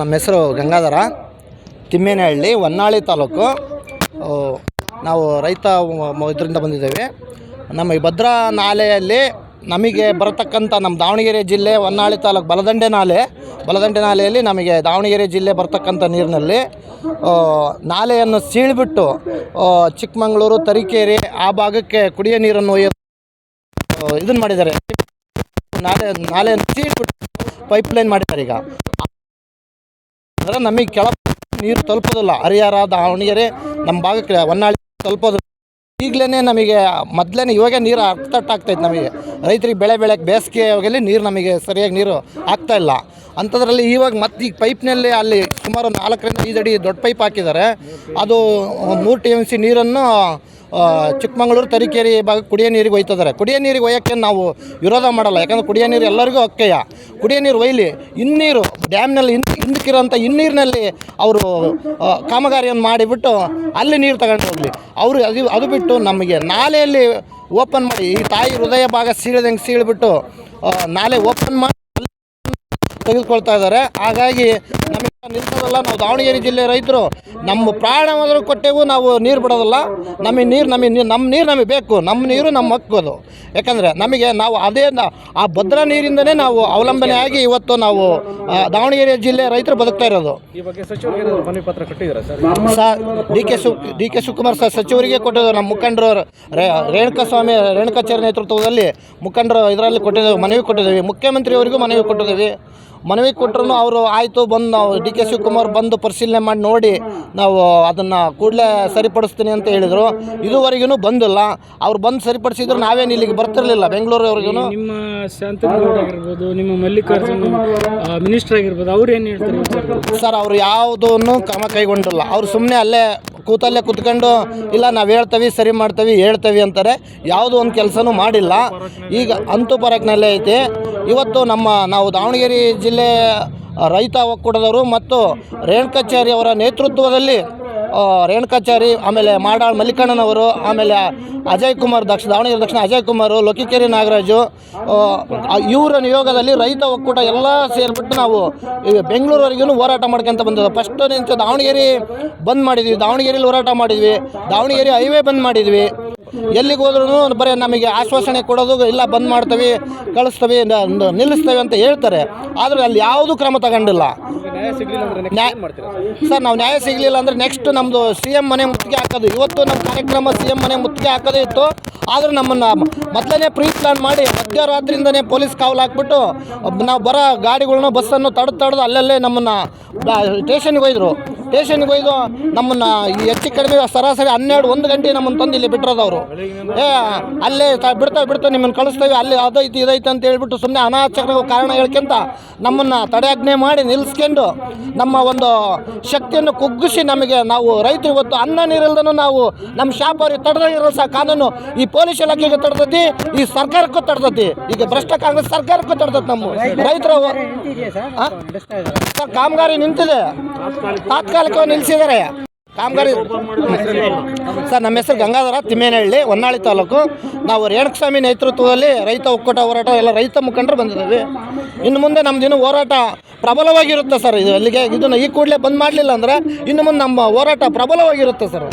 ನಮ್ಮ ಹೆಸರು ಗಂಗಾಧರ, ತಿಮ್ಮೇನಹಳ್ಳಿ, ಹೊನ್ನಾಳಿ ತಾಲೂಕು. ನಾವು ರೈತ ಇದರಿಂದ ಬಂದಿದ್ದೇವೆ. ನಮ್ಮ ಈ ಭದ್ರಾ ನಾಲೆಯಲ್ಲಿ ನಮಗೆ ಬರತಕ್ಕಂಥ ನಮ್ಮ ದಾವಣಗೆರೆ ಜಿಲ್ಲೆ, ಹೊನ್ನಾಳಿ ತಾಲೂಕು ಬಲದಂಡೆ ನಾಲೆ, ಬಲದಂಡೆ ನಾಲೆಯಲ್ಲಿ ನಮಗೆ ದಾವಣಗೆರೆ ಜಿಲ್ಲೆ ಬರ್ತಕ್ಕಂಥ ನೀರಿನಲ್ಲಿ ನಾಲೆಯನ್ನು ಸೀಳ್ಬಿಟ್ಟು ಚಿಕ್ಕಮಗಳೂರು, ತರೀಕೆರೆ ಆ ಭಾಗಕ್ಕೆ ಕುಡಿಯೋ ನೀರನ್ನು ಇದನ್ನು ಮಾಡಿದ್ದಾರೆ. ನಾಲೆ, ನಾಲೆಯನ್ನು ಸೀಳ್ಬಿಟ್ಟು ಪೈಪ್ ಲೈನ್ ಮಾಡಿದ್ದಾರೆ ಈಗ. ಅಂದರೆ ನಮಗೆ ಕೆಳ ನೀರು ತಲುಪೋದಿಲ್ಲ. ಹರಿಹರ ದಾವಣಗೆರೆ ನಮ್ಮ ಭಾಗಕ್ಕೆ ಹೊನ್ನಾಳಿ ತಲುಪೋದು ಈಗಲೇ ನಮಗೆ ಮೊದಲೇ ಇವಾಗ ನೀರು ಅರ್ಥಟ್ಟಾಗ್ತೈತೆ ನಮಗೆ. ರೈತರಿಗೆ ಬೆಳೆ ಬೆಳೆಗೆ ಬೇಸಿಗೆಯಲ್ಲಿ ನೀರು ನಮಗೆ ಸರಿಯಾಗಿ ನೀರು ಆಗ್ತಾಯಿಲ್ಲ ಅಂಥದ್ರಲ್ಲಿ ಇವಾಗ ಮತ್ತೆ ಈಗ ಪೈಪ್ನಲ್ಲಿ ಅಲ್ಲಿ ಸುಮಾರು ನಾಲ್ಕರಿಂದ ಐದು ಅಡಿ ದೊಡ್ಡ ಪೈಪ್ ಹಾಕಿದ್ದಾರೆ ಅದು ಮೂರು ಟಿ ಎಂ ಸಿ ನೀರನ್ನು ಚಿಕ್ಕಮಗಳೂರು, ತರೀಕೆರೆ ಭಾಗ ಕುಡಿಯೋ ನೀರಿಗೆ ಒಯ್ತಿದ್ದಾರೆ ಕುಡಿಯೋ ನೀರಿಗೆ ಒಯ್ಯೋಕ್ಕೆ ನಾವು ವಿರೋಧ ಮಾಡಲ್ಲ. ಯಾಕಂದ್ರೆ ಕುಡಿಯೋ ನೀರು ಎಲ್ಲರಿಗೂ ಅಕ್ಕಯ್ಯ. ಕುಡಿಯೋ ನೀರು ಒಯ್ಲಿ. ಇನ್ನೀರು ಡ್ಯಾಮ್ನಲ್ಲಿ ಹಿಂದ್ ಹಿಂದಕ್ಕಿರೋಂಥ ಇನ್ನೀರಿನಲ್ಲಿ ಅವರು ಕಾಮಗಾರಿಯನ್ನು ಮಾಡಿಬಿಟ್ಟು ಅಲ್ಲಿ ನೀರು ತಗೊಂಡು ಹೋಗಲಿ. ಅವರು ಅದು ಅದು ಬಿಟ್ಟು ನಮಗೆ ನಾಲೆಯಲ್ಲಿ ಓಪನ್ ಮಾಡಿ, ಈ ತಾಯಿ ಹೃದಯ ಭಾಗ ಸೀಳದಂಗೆ ಸೀಳ್ಬಿಟ್ಟು ನಾಲೆ ಓಪನ್ ಮಾಡಿ ತೆಗೆದುಕೊಳ್ತಾ ಇದ್ದಾರೆ. ಹಾಗಾಗಿ ನಮಗೆ ನಿಲ್ಸೋದಲ್ಲ. ನಾವು ದಾವಣಗೆರೆ ಜಿಲ್ಲೆ ರೈತರು ನಮ್ಮ ಪ್ರಾಣವಾದರೂ ಕೊಟ್ಟೆವು ನಾವು ನೀರು ಬಿಡೋದಲ್ಲ. ನಮಗೆ ನೀರು ನಮಗೆ ನೀರು ನಮ್ಮ ನೀರು ನಮಗೆ ಬೇಕು. ನಮ್ಮ ನೀರು ನಮ್ಮ ಹಕ್ಕು ಅದು. ಯಾಕಂದರೆ ನಮಗೆ ನಾವು ಅದೇ ಆ ಭದ್ರಾ ನೀರಿಂದನೇ ನಾವು ಅವಲಂಬನೆ ಆಗಿ ಇವತ್ತು ನಾವು ದಾವಣಗೆರೆ ಜಿಲ್ಲೆ ರೈತರು ಬದುಕ್ತಾ ಇರೋದು. Sir? D K Shiv D K Shivakumar sir ಸಚಿವರಿಗೆ ಕೊಟ್ಟಿದ್ದು ನಮ್ಮ ಮುಖಂಡರು ರೇಣುಕಾಸ್ವಾಮಿ ರೇಣುಕಾ ಸ್ವಾಮಿ ರೇಣುಕಾಚಾರ್ಯ ನೇತೃತ್ವದಲ್ಲಿ ಮುಖಂಡರು ಇದರಲ್ಲಿ ಕೊಟ್ಟಿದ್ದೇವೆ ಮನವಿ ಕೊಟ್ಟಿದ್ದೇವೆ. ಮುಖ್ಯಮಂತ್ರಿಯವರಿಗೂ ಮನವಿ ಕೊಟ್ಟಿದ್ದೇವೆ. ಮನವಿ ಕೊಟ್ಟರು ಅವರು ಆಯಿತು ಬಂದು ನಾವು ಡಿ ಕೆ ಶಿವಕುಮಾರ್ ಬಂದು ಪರಿಶೀಲನೆ ಮಾಡಿ ನೋಡಿ ನಾವು ಅದನ್ನು ಕೂಡಲೇ ಸರಿಪಡಿಸ್ತೀನಿ ಅಂತ ಹೇಳಿದರು. ಇದುವರೆಗೂ ಬಂದಿಲ್ಲ. ಅವ್ರು ಬಂದು ಸರಿಪಡಿಸಿದ್ರು ನಾವೇನು ಇಲ್ಲಿಗೆ ಬರ್ತಿರಲಿಲ್ಲ ಬೆಂಗಳೂರವ್ರಿಗೂ ನಿಮ್ಮ ಶಾಂತನಗೌಡ ಆಗಿರ್ಬೋದು ನಿಮ್ಮ ಮಲ್ಲಿಕಾರ್ಜುನ್ ಮಿನಿಸ್ಟರ್ ಆಗಿರ್ಬೋದು ಅವ್ರು ಏನು ಹೇಳ್ತಾರೆ ಸರ್ ಅವರು ಯಾವುದನ್ನು ಕ್ರಮ ಕೈಗೊಂಡಿಲ್ಲ. ಅವ್ರು ಸುಮ್ಮನೆ ಅಲ್ಲೇ ಕೂತಲ್ಲೇ ಕುತ್ಕೊಂಡು, ಇಲ್ಲ, ನಾವು ಹೇಳ್ತೀವಿ, ಸರಿ ಮಾಡ್ತೀವಿ, ಹೇಳ್ತೀವಿ ಅಂತಾರೆ. ಯಾವುದು ಒಂದು ಕೆಲಸನೂ ಮಾಡಿಲ್ಲ. ಈಗ ಅಂತು ಪರಕ್ನಲ್ಲೇ ಐತಿ. ಇವತ್ತು ನಮ್ಮ, ನಾವು ದಾವಣಗೆರೆ ಜಿಲ್ಲೆ ರೈತ ಒಕ್ಕೂಟದವರು ಮತ್ತು ರೇಣುಕಾಚಾರ್ಯ ಅವರ ನೇತೃತ್ವದಲ್ಲಿ ರೇಣುಕಾಚಾರಿ ಆಮೇಲೆ ಮಾಡಾಳ್ ಮಲ್ಲಿಕಣ್ಣನವರು ಆಮೇಲೆ ಅಜಯ್ ಕುಮಾರ್ ದಕ್ಷ, ದಾವಣಗೆರೆ ದಕ್ಷಿಣ ಅಜಯ್ ಕುಮಾರ್, ಲೋಕಿಕೇರಿ ನಾಗರಾಜು ಇವರ ನಿಯೋಗದಲ್ಲಿ ರೈತ ಒಕ್ಕೂಟ ಎಲ್ಲ ಸೇರಿಬಿಟ್ಟು ನಾವು ಬೆಂಗಳೂರವರೆಗೂ ಹೋರಾಟ ಮಾಡ್ಕೊಂತ ಬಂದಿದ್ದೆ ಫಸ್ಟ್ ನಿಂತು ದಾವಣಗೆರೆ ಬಂದ್ ಮಾಡಿದ್ವಿ. ದಾವಣಗೆರೆಯಲ್ಲಿ ಹೋರಾಟ ಮಾಡಿದ್ವಿ. ದಾವಣಗೆರೆ ಹೈವೇ ಬಂದ್ ಮಾಡಿದ್ವಿ. ಎಲ್ಲಿಗೆ ಹೋದ್ರೂ ಬರೀ ನಮಗೆ ಆಶ್ವಾಸನೆ ಕೊಡೋದು ಇಲ್ಲ ಬಂದ್ ಮಾಡ್ತೀವಿ ಕಳಿಸ್ತೇವೆ ನಿಲ್ಲಿಸ್ತೇವೆ ಅಂತ ಹೇಳ್ತಾರೆ. ಆದರೆ ಅಲ್ಲಿ ಯಾವುದೂ ಕ್ರಮ ತಗೊಂಡಿಲ್ಲ. ನ್ಯಾಯ ಸರ್? ನಾವು ನ್ಯಾಯ ಸಿಗಲಿಲ್ಲ ಅಂದರೆ ನೆಕ್ಸ್ಟ್ ನಮ್ಮದು ಸಿ ಎಂ ಮನೆ ಮುತ್ತಿಗೆ ಹಾಕೋದು. ಇವತ್ತು ನಮ್ಮ ಕಾರ್ಯಕ್ರಮ ಸಿ ಎಂ ಮನೆ ಮುತ್ತಿಗೆ ಹಾಕೋದೇ ಇತ್ತು. ಆದರೆ ನಮ್ಮನ್ನು ಮೊದಲನೇ ಪ್ರೀ ಪ್ಲಾನ್ ಮಾಡಿ ಮಧ್ಯರಾತ್ರಿಯಿಂದನೇ ಪೊಲೀಸ್ ಕಾವಲು ಹಾಕ್ಬಿಟ್ಟು ನಾವು ಬರೋ ಗಾಡಿಗಳನ್ನ ಬಸ್ಸನ್ನು ತಡೆದು ತಡೆದು ಅಲ್ಲಲ್ಲೇ ನಮ್ಮನ್ನು ಸ್ಟೇಷನ್ಗೆ ಒಯ್ದರು ಸ್ಟೇಷನ್ಗೆ ಒಯ್ದು ನಮ್ಮನ್ನು ಈ ಹೆಚ್ಚು ಕಡಿಮೆ ಸರಾಸರಿ ಹನ್ನೆರಡು ಒಂದು ಗಂಟೆ ನಮ್ಮನ್ನು ತಂದು ಇಲ್ಲಿ ಬಿಟ್ಟಿರೋದವರು ಏ ಅಲ್ಲೇ ತ ಬಿಡ್ತಾ ಬಿಡ್ತಾ ನಿಮ್ಮನ್ನು ಕಳಿಸ್ತೇವೆ ಅಲ್ಲಿ ಅದೈತಿ ಇದೈತೆ ಅಂತ ಹೇಳ್ಬಿಟ್ಟು ಸುಮ್ಮನೆ ಅನಾಚಕರ ಕಾರಣ ಹೇಳ್ಕೊಂತ ನಮ್ಮನ್ನು ತಡೆಯಾಜ್ಞೆ ಮಾಡಿ ನಿಲ್ಲಿಸ್ಕೊಂಡು ನಮ್ಮ ಒಂದು ಶಕ್ತಿಯನ್ನು ಕುಗ್ಗಿಸಿ ನಮಗೆ ನಾವು ರೈತರು ಇವತ್ತು ಅನ್ನ ನೀರಿಲ್ದನು ನಾವು ನಮ್ಮ ಶಾಪ್ ಅವ್ರಿಗೆ ತಡೆದಿರೋ ಸಹ ಕಾನೂನು. ಈ ಪೊಲೀಸ್ ಇಲಾಖೆಗೆ ತಡ್ದತಿ ಈ ಸರ್ಕಾರಕ್ಕೂ ತಡ್ದತಿ ಈಗ ಭ್ರಷ್ಟ ಕಾಂಗ್ರೆಸ್ ಸರ್ಕಾರಕ್ಕೂ ತಡ್ದತಿ ನಮ್ಮ ರೈತರ. ಕಾಮಗಾರಿ ನಿಂತಿದೆ. ತಾತ್ಕಾಲಿಕವಾಗಿ ನಿಲ್ಲಿಸಿದ್ದಾರೆ ಕಾಮಗಾರಿ ಸರ್, ನಮ್ಮ ಹೆಸರು ಗಂಗಾಧರ ತಿಮ್ಮೇನಹಳ್ಳಿ, ಹೊನ್ನಾಳಿ ತಾಲೂಕು. ನಾವು ರೇಣುಕಸ್ವಾಮಿ ನೇತೃತ್ವದಲ್ಲಿ ರೈತ ಒಕ್ಕೂಟ ಹೋರಾಟ, ಎಲ್ಲ ರೈತ ಮುಖಂಡರು ಬಂದಿದ್ದೀವಿ. ಇನ್ನು ಮುಂದೆ ನಮ್ಮದಿನ್ನು ಹೋರಾಟ ಪ್ರಬಲವಾಗಿರುತ್ತೆ ಸರ್, ಇದು ಅಲ್ಲಿಗೆ ಇದನ್ನು ಈ ಕೂಡಲೇ ಬಂದ್ ಮಾಡಲಿಲ್ಲ ಅಂದರೆ ಇನ್ನು ಮುಂದೆ ನಮ್ಮ ಹೋರಾಟ ಪ್ರಬಲವಾಗಿರುತ್ತೆ ಸರ್.